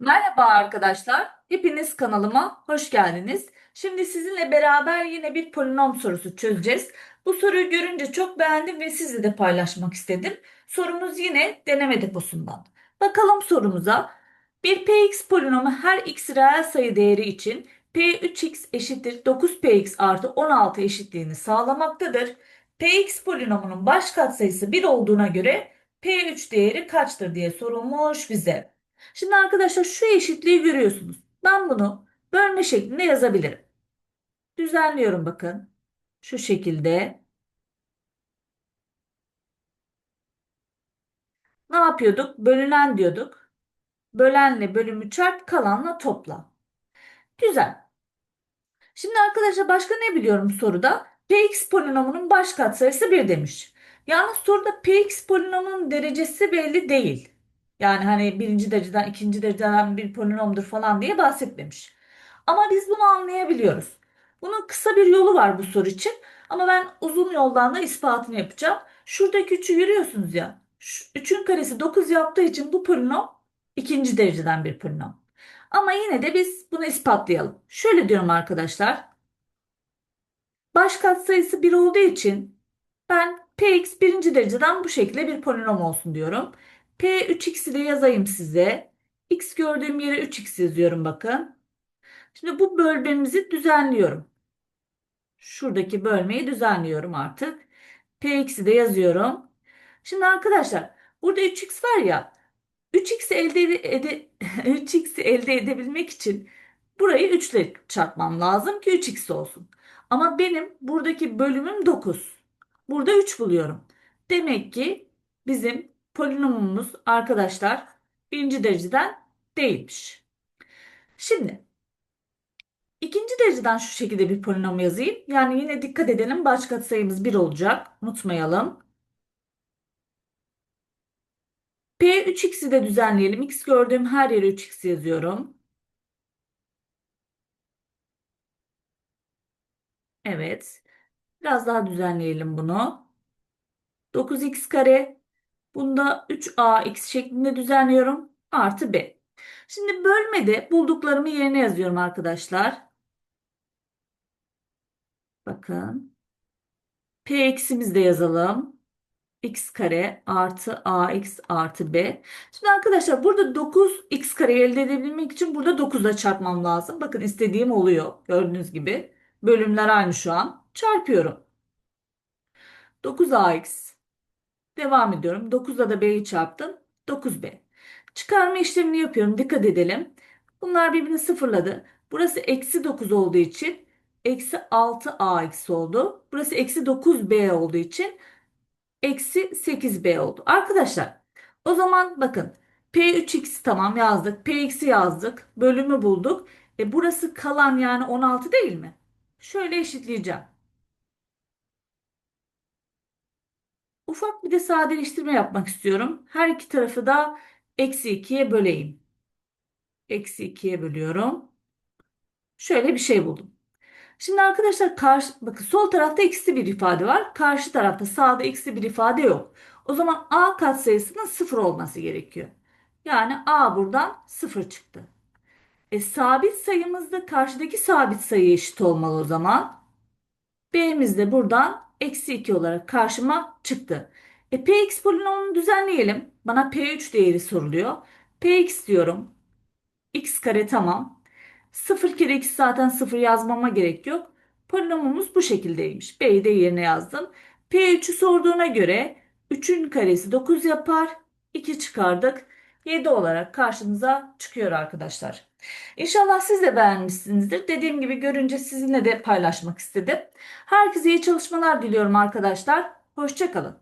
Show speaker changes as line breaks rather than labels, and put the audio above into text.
Merhaba arkadaşlar. Hepiniz kanalıma hoş geldiniz. Şimdi sizinle beraber yine bir polinom sorusu çözeceğiz. Bu soruyu görünce çok beğendim ve sizle de paylaşmak istedim. Sorumuz yine deneme deposundan. Bakalım sorumuza. Bir px polinomu her x reel sayı değeri için p3x eşittir 9px artı 16 eşitliğini sağlamaktadır. px polinomunun baş katsayısı 1 olduğuna göre p3 değeri kaçtır diye sorulmuş bize. Şimdi arkadaşlar şu eşitliği görüyorsunuz. Ben bunu bölme şeklinde yazabilirim. Düzenliyorum bakın. Şu şekilde. Ne yapıyorduk? Bölünen diyorduk. Bölenle bölümü çarp kalanla topla. Güzel. Şimdi arkadaşlar başka ne biliyorum soruda? Px polinomunun baş katsayısı 1 demiş. Yalnız soruda Px polinomunun derecesi belli değil. Yani hani birinci dereceden ikinci dereceden bir polinomdur falan diye bahsetmemiş. Ama biz bunu anlayabiliyoruz. Bunun kısa bir yolu var bu soru için. Ama ben uzun yoldan da ispatını yapacağım. Şuradaki 3'ü görüyorsunuz ya. 3'ün karesi 9 yaptığı için bu polinom ikinci dereceden bir polinom. Ama yine de biz bunu ispatlayalım. Şöyle diyorum arkadaşlar. Baş katsayısı 1 olduğu için ben px birinci dereceden bu şekilde bir polinom olsun diyorum. P3x'i de yazayım size. x gördüğüm yere 3x yazıyorum bakın. Şimdi bu bölmemizi düzenliyorum. Şuradaki bölmeyi düzenliyorum artık. px'i de yazıyorum. Şimdi arkadaşlar burada 3x var ya 3x'i elde, ede, 3x'i elde edebilmek için burayı 3 ile çarpmam lazım ki 3x olsun. Ama benim buradaki bölümüm 9. Burada 3 buluyorum. Demek ki bizim polinomumuz arkadaşlar birinci dereceden değilmiş. Şimdi ikinci dereceden şu şekilde bir polinom yazayım. Yani yine dikkat edelim baş katsayımız 1 olacak. Unutmayalım. P3x'i de düzenleyelim. X gördüğüm her yere 3x yazıyorum. Evet. Biraz daha düzenleyelim bunu. 9x kare. Bunda 3ax şeklinde düzenliyorum. Artı b. Şimdi bölmede bulduklarımı yerine yazıyorum arkadaşlar. Bakın. P eksimizi de yazalım. x kare artı ax artı b. Şimdi arkadaşlar burada 9 x kare elde edebilmek için burada 9'la çarpmam lazım. Bakın istediğim oluyor. Gördüğünüz gibi. Bölümler aynı şu an. Çarpıyorum. 9ax. Devam ediyorum. 9'la da b'yi çarptım. 9b. Çıkarma işlemini yapıyorum. Dikkat edelim. Bunlar birbirini sıfırladı. Burası eksi 9 olduğu için eksi 6ax oldu. Burası eksi 9b olduğu için eksi 8b oldu. Arkadaşlar o zaman bakın P3x tamam yazdık. Px'i yazdık. Bölümü bulduk. E burası kalan yani 16 değil mi? Şöyle eşitleyeceğim. Ufak bir de sadeleştirme yapmak istiyorum. Her iki tarafı da eksi 2'ye böleyim. Eksi 2'ye bölüyorum. Şöyle bir şey buldum. Şimdi arkadaşlar karşı, bakın sol tarafta eksi bir ifade var. Karşı tarafta sağda eksi bir ifade yok. O zaman a katsayısının sıfır olması gerekiyor. Yani a buradan sıfır çıktı. E, sabit sayımız da karşıdaki sabit sayı eşit olmalı o zaman. b'miz de buradan eksi 2 olarak karşıma çıktı. E, px polinomunu düzenleyelim. Bana p3 değeri soruluyor. px diyorum. x kare tamam. 0 kere x zaten 0 yazmama gerek yok. Polinomumuz bu şekildeymiş. B'yi de yerine yazdım. P3'ü sorduğuna göre 3'ün karesi 9 yapar. 2 çıkardık. 7 olarak karşınıza çıkıyor arkadaşlar. İnşallah siz de beğenmişsinizdir. Dediğim gibi görünce sizinle de paylaşmak istedim. Herkese iyi çalışmalar diliyorum arkadaşlar. Hoşçakalın.